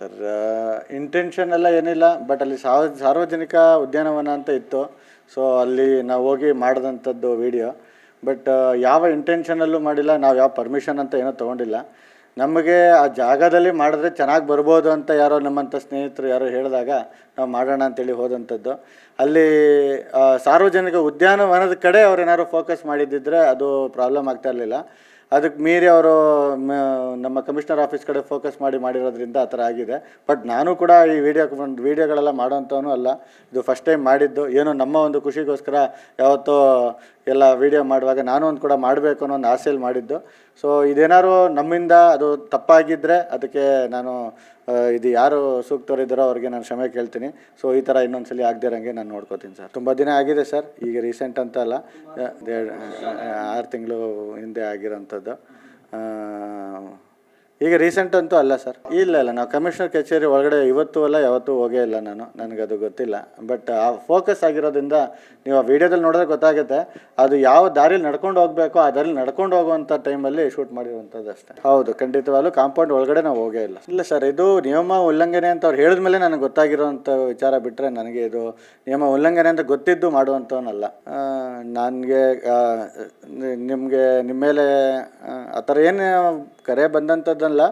Sir intention ಎಲ್ಲ ಏನಿಲ್ಲ but ಅಲ್ಲಿ ಸಾರ್ವಜನಿಕ ಉದ್ಯಾನವನ ಅಂತ ಇತ್ತು. ಸೊ ಅಲ್ಲಿ ನಾವು ಹೋಗಿ ಮಾಡಿದಂಥದ್ದು ವಿಡಿಯೋ ಬಟ್ ಯಾವ ಇಂಟೆನ್ಷನಲ್ಲೂ ಮಾಡಿಲ್ಲ, ನಾವು ಯಾವ ಪರ್ಮಿಷನ್ ಅಂತ ಏನೂ ತೊಗೊಂಡಿಲ್ಲ. ನಮಗೆ ಆ ಜಾಗದಲ್ಲಿ ಮಾಡಿದ್ರೆ ಚೆನ್ನಾಗಿ ಬರ್ಬೋದು ಅಂತ ಯಾರೋ ನಮ್ಮಂಥ ಸ್ನೇಹಿತರು ಯಾರೋ ಹೇಳಿದಾಗ ನಾವು ಮಾಡೋಣ ಅಂತೇಳಿ ಹೋದಂಥದ್ದು. ಅಲ್ಲಿ ಸಾರ್ವಜನಿಕ ಉದ್ಯಾನವನದ ಕಡೆ ಅವ್ರು ಏನಾದ್ರು ಫೋಕಸ್ ಮಾಡಿದ್ದಿದ್ರೆ ಅದು ಪ್ರಾಬ್ಲಮ್ ಆಗ್ತಾ ಇರಲಿಲ್ಲ. ಅದಕ್ಕೆ ಮೀರಿ ಅವರು ನಮ್ಮ ಕಮಿಷನರ್ ಆಫೀಸ್ ಕಡೆ ಫೋಕಸ್ ಮಾಡಿ ಮಾಡಿರೋದ್ರಿಂದ ಆ ಥರ ಆಗಿದೆ. ಬಟ್ ನಾನು ಕೂಡ ಈ ವಿಡಿಯೋ ವೀಡಿಯೋಗಳೆಲ್ಲ ಮಾಡೋಂಥವನು ಅಲ್ಲ. ಇದು ಫಸ್ಟ್ ಟೈಮ್ ಮಾಡಿದ್ದು. ಏನೋ ನಮ್ಮ ಒಂದು ಖುಷಿಗೋಸ್ಕರ ಯಾವತ್ತೋ ಎಲ್ಲ ವಿಡಿಯೋ ಮಾಡುವಾಗ ನಾನು ಒಂದು ಕೂಡ ಮಾಡಬೇಕು ಅನ್ನೋ ಒಂದು ಆಸೆಯಲ್ಲಿ ಮಾಡಿದ್ದು. ಸೊ ಇದೇನಾದ್ರು ನಮ್ಮಿಂದ ಅದು ತಪ್ಪಾಗಿದ್ದರೆ ಅದಕ್ಕೆ ನಾನು ಇದು ಯಾರು ಸೂಕ್ತವರಿದ್ದಾರೋ ಅವ್ರಿಗೆ ನಾನು ಕ್ಷಮೆ ಕೇಳ್ತೀನಿ. ಸೊ ಈ ಥರ ಇನ್ನೊಂದ್ಸಲಿ ಆಗದೇ ಇರೋಂಗೆ ನಾನು ನೋಡ್ಕೋತೀನಿ ಸರ್. ತುಂಬ ದಿನ ಆಗಿದೆ ಸರ್. ಈಗ ರೀಸೆಂಟ್ ಅಂತ ಅಲ್ಲ ಆರು ತಿಂಗಳು ಹಿಂದೆ ಆಗಿರೋಂಥದ್ದು. ಈಗ ರೀಸೆಂಟ್ ಅಂತೂ ಅಲ್ಲ ಸರ್ ಇಲ್ಲ ಇಲ್ಲ. ನಾವು ಕಮಿಷನರ್ ಕಚೇರಿ ಒಳಗಡೆ ಇವತ್ತು ಅಲ್ಲ, ಯಾವತ್ತೂ ಹೋಗೇ ಇಲ್ಲ ನಾನು. ನನಗದು ಗೊತ್ತಿಲ್ಲ. ಬಟ್ ಆ ಫೋಕಸ್ ಆಗಿರೋದ್ರಿಂದ ನೀವು ಆ ವಿಡಿಯೋದಲ್ಲಿ ನೋಡಿದ್ರೆ ಗೊತ್ತಾಗುತ್ತೆ. ಅದು ಯಾವ ದಾರಿಲಿ ನಡ್ಕೊಂಡು ಹೋಗಬೇಕು ಆ ದಾರಿಲಿ ನಡ್ಕೊಂಡು ಹೋಗುವಂಥ ಟೈಮಲ್ಲಿ ಶೂಟ್ ಮಾಡಿರುವಂಥದ್ದು ಅಷ್ಟೇ. ಹೌದು, ಖಂಡಿತವಾಗ್ಲೂ ಕಾಂಪೌಂಡ್ ಒಳಗಡೆ ನಾವು ಹೋಗೇ ಇಲ್ಲ. ಇಲ್ಲ ಸರ್ ಇದು ನಿಯಮ ಉಲ್ಲಂಘನೆ ಅಂತ ಅವ್ರು ಹೇಳಿದ ಮೇಲೆ ನನಗೆ ಗೊತ್ತಾಗಿರೋಂಥ ವಿಚಾರ ಬಿಟ್ಟರೆ ನನಗೆ ಇದು ನಿಯಮ ಉಲ್ಲಂಘನೆ ಅಂತ ಗೊತ್ತಿದ್ದು ಮಾಡುವಂಥವನಲ್ಲ ನನಗೆ ನಿಮಗೆ ನಿಮ್ಮ ಮೇಲೆ ಆ ಥರ ಏನು ಕರೆ ಬಂದಂಥದ್ದಲ್ಲ,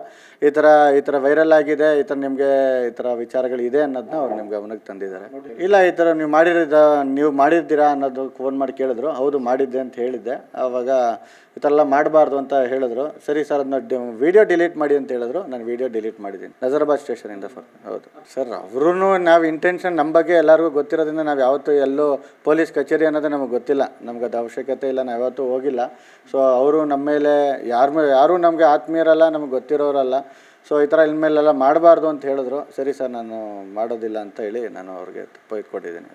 ಈ ಥರ ಈ ಥರ ವೈರಲ್ ಆಗಿದೆ, ಈ ಥರ ನಿಮಗೆ, ಈ ಥರ ವಿಚಾರಗಳಿದೆ ಅನ್ನೋದನ್ನ ಅವ್ರು ನಿಮ್ಗೆ ಗಮನಕ್ಕೆ ತಂದಿದ್ದಾರೆ. ಇಲ್ಲ, ಈ ಥರ ನೀವು ಮಾಡಿರೋದ, ನೀವು ಮಾಡಿದ್ದೀರಾ ಅನ್ನೋದು ಫೋನ್ ಮಾಡಿ ಕೇಳಿದ್ರು. ಹೌದು, ಮಾಡಿದ್ದೆ ಅಂತ ಹೇಳಿದ್ದೆ. ಆವಾಗ ಈ ಥರ ಎಲ್ಲ ಮಾಡಬಾರ್ದು ಅಂತ ಹೇಳಿದ್ರು. ಸರಿ ಸರ್, ಅದನ್ನ ವಿಡಿಯೋ ಡಿಲೀಟ್ ಮಾಡಿ ಅಂತ ಹೇಳಿದ್ರು. ನಾನು ವಿಡಿಯೋ ಡಿಲೀಟ್ ಮಾಡಿದ್ದೀನಿ. ನಜರಾಬಾದ್ ಸ್ಟೇಷನಿಂದ ಫೋನ್ ಹೌದು. ಸರ್ ಅವ್ರೂ ನಾವು ಇಂಟೆನ್ಷನ್ ನಮ್ಮ ಬಗ್ಗೆ ಎಲ್ಲರಿಗೂ ಗೊತ್ತಿರೋದ್ರಿಂದ ನಾವು ಯಾವತ್ತೂ ಎಲ್ಲೂ ಪೊಲೀಸ್ ಕಚೇರಿ ಅನ್ನೋದು ನಮಗೆ ಗೊತ್ತಿಲ್ಲ. ನಮ್ಗೆ ಅದು ಅವಶ್ಯಕತೆ ಇಲ್ಲ, ನಾವು ಯಾವತ್ತೂ ಹೋಗಿಲ್ಲ. ಸೊ ಅವರು ನಮ್ಮ ಮೇಲೆ, ಯಾರ ಯಾರೂ ನಮಗೆ ಆತ್ಮೀಯರಲ್ಲ ನಮ್ಗೆ ಗೊತ್ತಿರೋರಲ್ಲ. ಸೊ ಈ ಥರ ಇನ್ಮೇಲೆಲ್ಲ ಮಾಡಬಾರ್ದು ಅಂತ ಹೇಳಿದ್ರು. ಸರಿ ಸರ್, ನಾನು ಮಾಡೋದಿಲ್ಲ ಅಂತ ಹೇಳಿ ನಾನು ಅವ್ರಿಗೆ ಬೈದ್ಕೊಟ್ಟಿದ್ದೀನಿ